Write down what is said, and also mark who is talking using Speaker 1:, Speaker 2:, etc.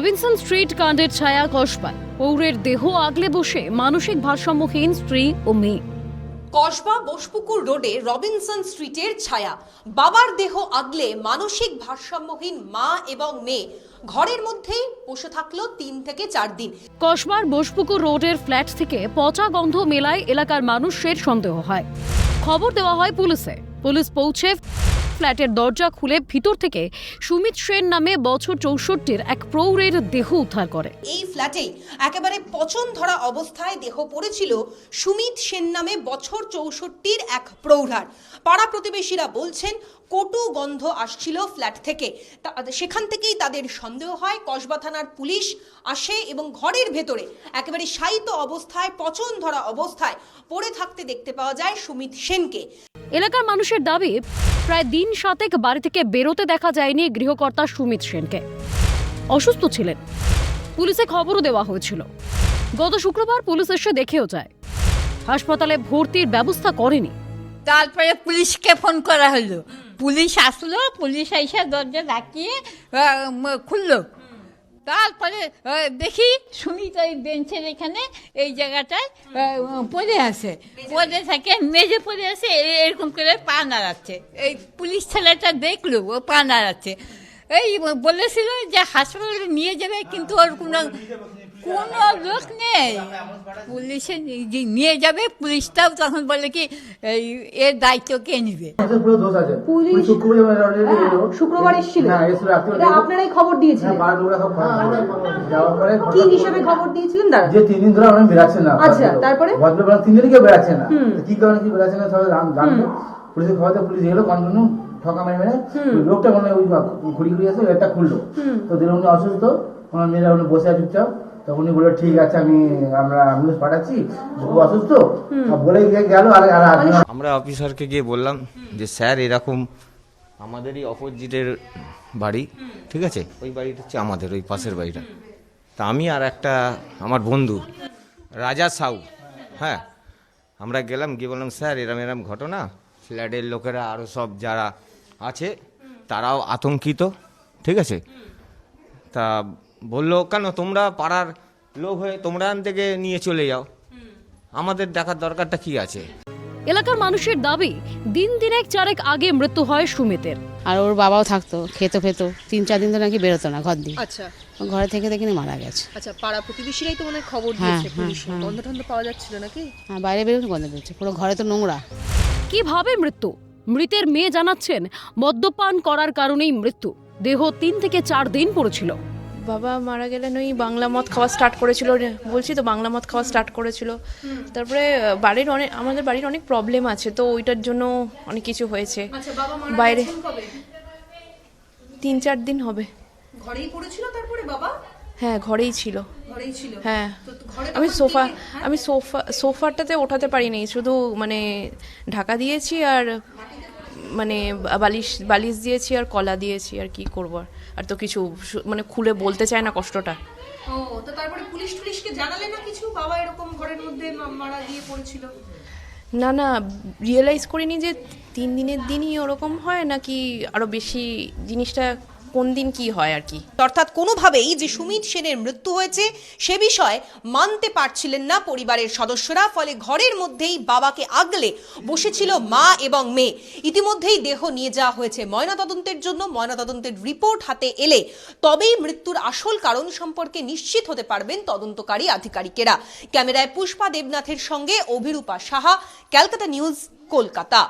Speaker 1: Robinson street কাণ্ডের ছায়া কসবায় পৌরের দেহ আগলে বসে মানসিক ভারসাম্যহীন স্ত্রী ও মেয়ে।
Speaker 2: কসবা বোসপুকুর রোডে রবিনসন স্ট্রিটের ছায়া। বাবার দেহ আগলে মানসিক ভারসাম্যহীন মা এবং মেয়ে। ঘরের মধ্যেই বসে থাকল তিন থেকে চার দিন।
Speaker 1: কসবার বসপুকুর রোডের ফ্ল্যাট থেকে পচা গন্ধ মেলায় এলাকার মানুষের সন্দেহ হয়। খবর দেওয়া হয় পুলিশে। পুলিশ পৌঁছে ফ্ল্যাটের দরজা খুলে ভিতর থেকে সুমিত সেন নামে বছর চৌষট্টির এক প্রৌঢ়ের দেহ উদ্ধার করে।
Speaker 2: এই ফ্ল্যাটেই একেবারে পচন ধরা অবস্থায় দেহ পড়েছিল সুমিত সেন নামে বছর চৌষট্টির এক প্রৌঢ়ার। পাড়া প্রতিবেশীরা বলছেন কটু গন্ধ আসছিল ফ্ল্যাট থেকে। সেখান থেকেই তাদের সন্দেহ হয় কসবা থানার পুলিশ আসে এবং ঘরের ভেতরে একেবারে শায়িত অবস্থায় পচন ধরা অবস্থায় পড়ে থাকতে দেখতে পাওয়া যায় সুমিত সেনকে।
Speaker 1: এলাকার মানুষের দাবি প্রায় দিন সাতেক বাড়ি থেকে বেরোতে দেখা যায়নি গৃহকর্তা সুমিত সেনকে। অসুস্থ ছিলেন। পুলিশে খবরও দেওয়া হয়েছিল। গত শুক্রবার পুলিশ এসে দেখেও যায়, হাসপাতালে ভর্তির ব্যবস্থা করেনি।
Speaker 3: তারপরে পুলিশকে ফোন করা হলো। পুলিশ আসলো, পুলিশ এসে দরজা ডাকিয়ে খুললো। তারপরে দেখি দেখি তো এই বেঞ্চের এখানে, এই জায়গাটায় পড়ে আছে। পড়ে থাকে, মেঝে পড়ে আছে এরকম করে পা নাড়াচ্ছে। এই পুলিশ ছেলেটা দেখল, ও পা নাড়াচ্ছে। এই বলেছিল যে হাসপাতালে নিয়ে যাবে কিন্তু ওর কোনো কোনো লোক নেই। পুলিশে নিয়ে যাবে পুলিশটাও তখন বলে কি এই এর দায়িত্ব কে নিবে?
Speaker 4: এসে দোষ আছে।
Speaker 5: পুলিশ-
Speaker 4: পুলিশ শুক্রবার
Speaker 5: হ্যাঁ, এসেছিল।
Speaker 4: হ্যাঁ
Speaker 5: আপনারাই খবর দিয়েছিলেন।
Speaker 4: হ্যাঁ পরে
Speaker 5: কি হিসেবে খবর দিয়েছিলেন? দাদা
Speaker 4: যে তিন দিন ধরে আমরা বেরাচ্ছে না।
Speaker 5: আচ্ছা, তারপরে?
Speaker 4: ভদ্রবেলা তিন দিনই কেউ বেরাচ্ছে না। কি কারণে কি বেরাচ্ছে না সবাই জান- জানতো? পুলিশের খবর পুলিশ এলো কন্টিনিউ ঠকা মেরে মেরে লোকটা মনে হয় ওই ঘুরি ঘুরি আছে এটা খুললো। তো দিন উনি অসুস্থ ওনার মেয়েরা উনি বসে আছে চুপচাপ। তো উনি বলল ঠিক আছে আমি আমরা অ্যাম্বুলেন্স পাঠাচ্ছি খুব অসুস্থ? বলে গিয়ে গেল আর আর
Speaker 5: মানে
Speaker 6: আমরা অফিসারকে গিয়ে বললাম যে স্যার এরকম আমাদেরই অপোজিটের বাড়ি ঠিক আছে? ওই বাড়িটা হচ্ছে আমাদের ওই পাশের বাড়িটা। তা আমি আর একটা আমার বন্ধু রাজা সাউ হ্যাঁ আমরা গেলাম গিয়ে বললাম স্যার এরম এরম ঘটনা? ফ্ল্যাটের লোকেরা আরও সব যারা আছে তারাও আতঙ্কিত ঠিক আছে? তা বলল কেন তোমরা পাড়ার লোক হয়ে তোমরা আন থেকে নিয়ে চলে যাও? আমাদের দেখার দরকারটা কি আছে?
Speaker 1: এলাকার মানুষের দাবি দিন দিনেক চারেক আগে মৃত্যু হয় সুমিতের।
Speaker 7: আর ওর বাবাও থাকতো খেতো ফেতো তিন চার দিন তো নাকি বেরোতো না ঘর দিয়ে।
Speaker 8: আচ্ছা।
Speaker 7: ঘরে থেকে দেখি না মারা গেছে।
Speaker 8: আচ্ছা পাড়া প্রতিবেশীরাই তো মনে খবর
Speaker 7: হ্যাঁ,
Speaker 8: দিয়েছে
Speaker 7: হ্যাঁ,
Speaker 8: পুলিশে।
Speaker 7: হ্যাঁ।
Speaker 8: গন্ধ টন্ধ পাওয়া যাচ্ছিল নাকি?
Speaker 7: হ্যাঁ বাইরে বেরোনো গন্ধ পেয়েছে পুরো ঘরে তো নোংরা।
Speaker 1: কীভাবে মৃত্যু। মৃতের মেয়ে জানাচ্ছেন মদ্যপান করার কারণেই মৃত্যু। দেহ তিন থেকে চার দিন পড়েছিল।
Speaker 9: বাবা মারা গেলেন ওই বাংলা মদ খাওয়া স্টার্ট করেছিল বলছি তো বাংলা মদ খাওয়া স্টার্ট করেছিল। তারপরে বাড়ির অনেক আমাদের বাড়ির অনেক প্রবলেম আছে তো ওইটার জন্য অনেক কিছু হয়েছে। বাইরে তিন চার দিন হবে।
Speaker 2: ঘরেই পড়েছিল তারপরে বাবা?
Speaker 9: হ্যাঁ ঘরেই ছিল। হ্যাঁ আমি সোফা?
Speaker 2: হ্যাঁ?
Speaker 9: আমি সোফা সোফাটাতে ওঠাতে পারিনি শুধু মানে ঢাকা দিয়েছি আর মানে বালিশ বালিশ দিয়েছি আর কলা দিয়েছি আর কি করব আর? তো কিছু মানে খুলে বলতে চায় না কষ্টটা
Speaker 2: ও তো তারপরে পুলিশ টুলিশকে জানালে না কিছু বাবা এরকম ঘরের মধ্যে মারা গিয়ে পড়েছিল
Speaker 9: না না রিয়েলাইজ করিনি যে তিন দিনের দিনই ওরকম হয় নাকি আরও বেশি জিনিসটা কোন দিন কি হয় আর কি।
Speaker 2: অর্থাৎ কোনোভাবেই যে সুমিত সেনের মৃত্যু হয়েছে, সে বিষয়ে মানতে পারছিলেন না পরিবারের সদস্যরা, ফলে ঘরের মধ্যেই বাবাকে আগলে বসেছিল মা এবং মেয়ে। ইতিমধ্যেই দেহ নিয়ে যাওয়া হয়েছে ময়নাতদন্তের জন্য। ময়নাতদন্তের রিপোর্ট হাতে এলে তবেই মৃত্যুর আসল কারণ সম্পর্কে নিশ্চিত হতে পারবেন তদন্তকারী আধিকারিকেরা। ক্যামেরায় পুষ্পা দেবনাথের সঙ্গে অভিরূপা সাহা, ক্যালকাটা নিউজ, কলকাতা।